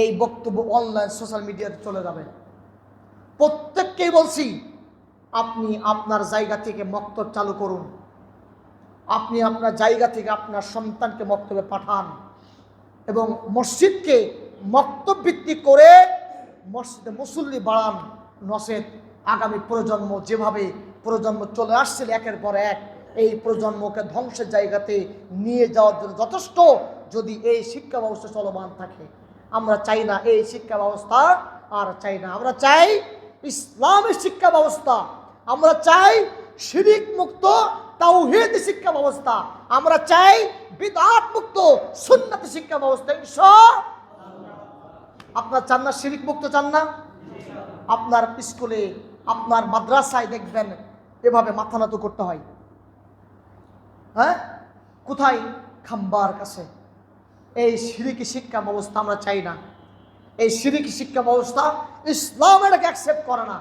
এই বক্তব্য online social মিডিয়াতে চলে যাবে। প্রত্যেককেই বলছি, আপনি আপনার জায়গা থেকে মক্তব চালু করুন। আপনি আপনার জায়গা থেকে আপনার সন্তানকে মক্তবে পাঠান এবং মসজিদকে মক্তব ভিত্তিক করে মসজিদে মুসল্লি বাড়ান। নসেদ আগামী প্রজন্ম যেভাবে প্রজন্ম চলে আসছিল একের পর এক, এই প্রজন্মকে ধ্বংসের জায়গাতে নিয়ে যাওয়ার জন্য যথেষ্ট যদি এই শিক্ষা ব্যবস্থা চলমান থাকে। আমরা চাই না এই শিক্ষা ব্যবস্থা, আর চাই না। আমরা চাই ইসলামের শিক্ষা ব্যবস্থা। আমরা চাই শিরিক মুক্ত, তাওহীদ শিক্ষা ব্যবস্থা। আমরা চাই বিদআত মুক্ত, সুন্নাত শিক্ষা ব্যবস্থা আপনার চান না শিরিক মুক্ত চান না? আপনার স্কুলে, আপনার মাদ্রাসায় দেখবেন এভাবে মাথা নত করতে হয়। হ্যাঁ? কোথায়? খাম্বার কাছে। এই সিরিকি শিক্ষা ব্যবস্থা আমরা চাই না। এই সিরিকি শিক্ষা ব্যবস্থা ইসলাম এটাকে অ্যাকসেপ্ট করে না।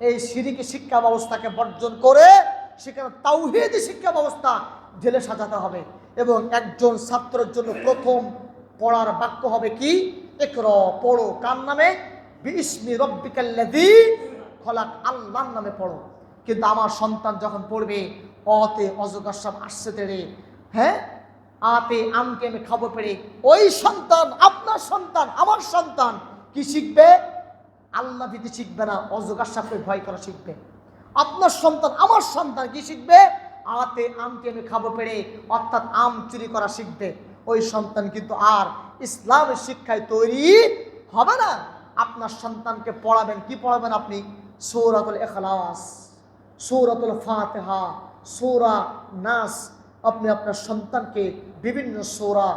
এই সিরিকি শিক্ষা ব্যবস্থাকে বর্জন করে সেখানে তাওহিদি শিক্ষা ব্যবস্থা ঢেলে সাজাতে হবে এবং একজন ছাত্রের জন্য প্রথম পড়ার বাক্য হবে কি? একর পড়ো কার নামে? বিস্মি রব্বিকাল্লাযী খলাক আল্লাহর নামে পড়ো। কিন্তু আমার সন্তান যখন পড়বে, অতে অজগার সব আসছে তেড়ে। হ্যাঁ? আতে আমকে আমি খাব পেরে ওই সন্তান, আপনার সন্তান, আমার সন্তান, কি শিখবে? আল্লাহ ভীতি শিখবে না, অজগার সাপে ভয় করা শিখবে। আপনার সন্তান, আমার সন্তান কি শিখবে? আতে আমকে আমি খাব পেরে অর্থাৎ আম চুরি করা শিখবে। ওই সন্তান কিন্তু আর ইসলামের শিক্ষায় তৈরি হবে না। আপনার সন্তানকে পড়াবেন, কি পড়াবেন আপনি? সৌরাতুল এখলাস সৌরাতুল ফাতেহা, সৌরা নাস আপনি আপনার সন্তানকে বিভিন্ন সোরা,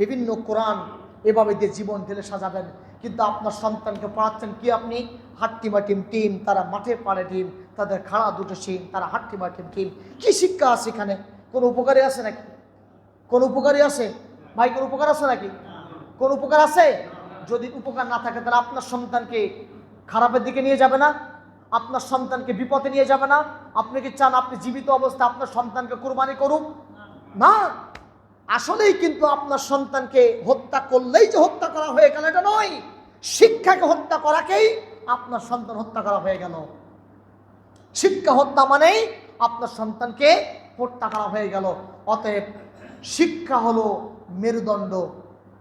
বিভিন্ন কোরআন এভাবে দিয়ে জীবন ঢেলে সাজাবেন। কিন্তু আপনার সন্তানকে পড়াচ্ছেন কি আপনি? হাট্টিমা টিম টিম তারা মাঠে পাড়ে টিম তাদের খাড়া দুটো সিম তারা হাট্টিমা টিম টিম কি শিক্ষা আছে এখানে? কোনো উপকারী আছে নাকি? কোন উপকারী আছে? ভাই, কোনো উপকার আছে নাকি? কোন উপকার আছে? যদি উপকার না থাকে, তাহলে আপনার সন্তানকে খারাপের দিকে নিয়ে যাবে না। আপনার সন্তানকে বিপদে নিয়ে যাবে না। আপনি কি চান আপনি জীবিত অবস্থা আপনার সন্তানকে কোরবানি করুক? না, আসলেই কিন্তু আপনার সন্তানকে হত্যা করলেই যে হত্যা করা হয়ে গেল, এটা নয়। শিক্ষাকে হত্যা করাকেই আপনার সন্তান হত্যা করা হয়ে গেল। শিক্ষা হত্যা মানেই আপনার সন্তানকে হত্যা করা হয়ে গেল। অতএব শিক্ষা হলো মেরুদণ্ড।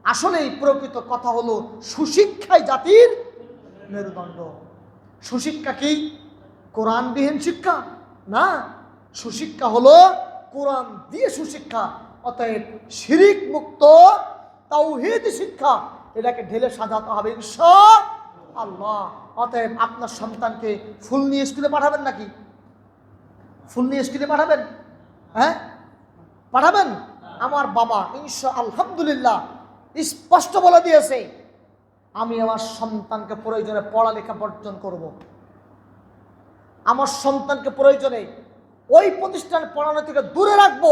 আসলেই প্রকৃত কথা হলো সুশিক্ষাই জাতির মেরুদণ্ড। সুশিক্ষা কি? কোরআনবিহীন শিক্ষা? না, সুশিক্ষা হলো কোরআন দিয়ে সুশিক্ষা, অতএব শিরিক মুক্ত, তাওহীদ শিক্ষা, এটাকে ঢেলে সাজাতে হবে আল্লাহ অতএব আপনার সন্তানকে ফুল নিয়ে স্কুলে পাঠাবেন নাকি? ফুল নিয়ে স্কুলে পাঠাবেন? হ্যাঁ? পাঠাবেন? আমার বাবা ইনশা আলহামদুলিল্লাহ স্পষ্ট বলে দিয়েছে, আমি আমার সন্তানকে প্রয়োজনে পড়ালেখা বর্জন করব। আমার সন্তানকে প্রয়োজনে ওই প্রতিষ্ঠান পড়ানো থেকে দূরে রাখব,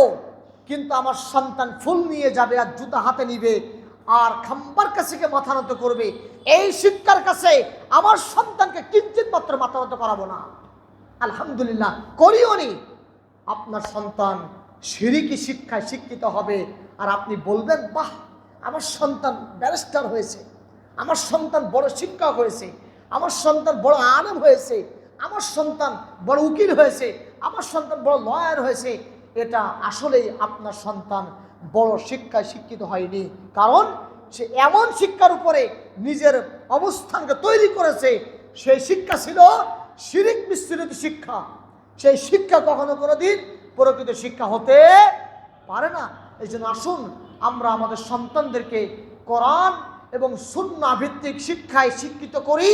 কিন্তু আমার সন্তান ফুল নিয়ে যাবে আর জুতা হাতে নিবে, আর খাম্বার কাছে গিয়ে মাথা নত করবে। এই শিক্ষার কাছে আমার সন্তানকে কিঞ্চিত মাত্র মাথা নত করাবো না। আলহামদুলিল্লাহ, করিও নি। আপনার সন্তান সিরিকি শিক্ষায় শিক্ষিত হবে, আর আপনি বলবেন, বাহ, আমার সন্তান ব্যারিস্টার হয়েছে, আমার সন্তান বড় শিক্ষক হয়েছে, আমার সন্তান বড় আলেম হয়েছে, আমার সন্তান বড় উকিল হয়েছে আমার সন্তান বড় লয়ার হয়েছে, এটা আসলেই আপনার সন্তান বড় শিক্ষায় শিক্ষিত হয়নি। কারণ সে এমন শিক্ষার উপরে নিজের অবস্থানকে তৈরি করেছে, সেই শিক্ষা ছিল শিরিক মিশ্রিত শিক্ষা। সেই শিক্ষা কখনো কোনো দিন প্রকৃত শিক্ষা হতে পারে না। এই জন্য আসুন, আমরা আমাদের সন্তানদেরকে কোরআন এবং সুন্না ভিত্তিক শিক্ষায় শিক্ষিত করি।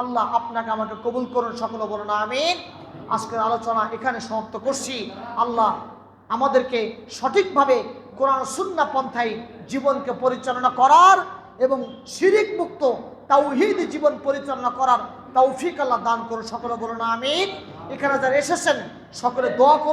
আল্লাহ আপনাকে আমাকে কবুল করুন, সকল বলুন, আমিন। আজকের আলোচনা এখানে সমাপ্ত করছি। আল্লাহ আমাদেরকে সঠিকভাবে কোরআন সুন্না পন্থায় জীবনকে পরিচালনা করার এবং শিরিক মুক্ত তাওহিদ জীবন পরিচালনা করার তৌফিক আল্লাহ দান করুন। সকলে বলুন আমি এখানে যারা এসেছেন, সকলে দোয়া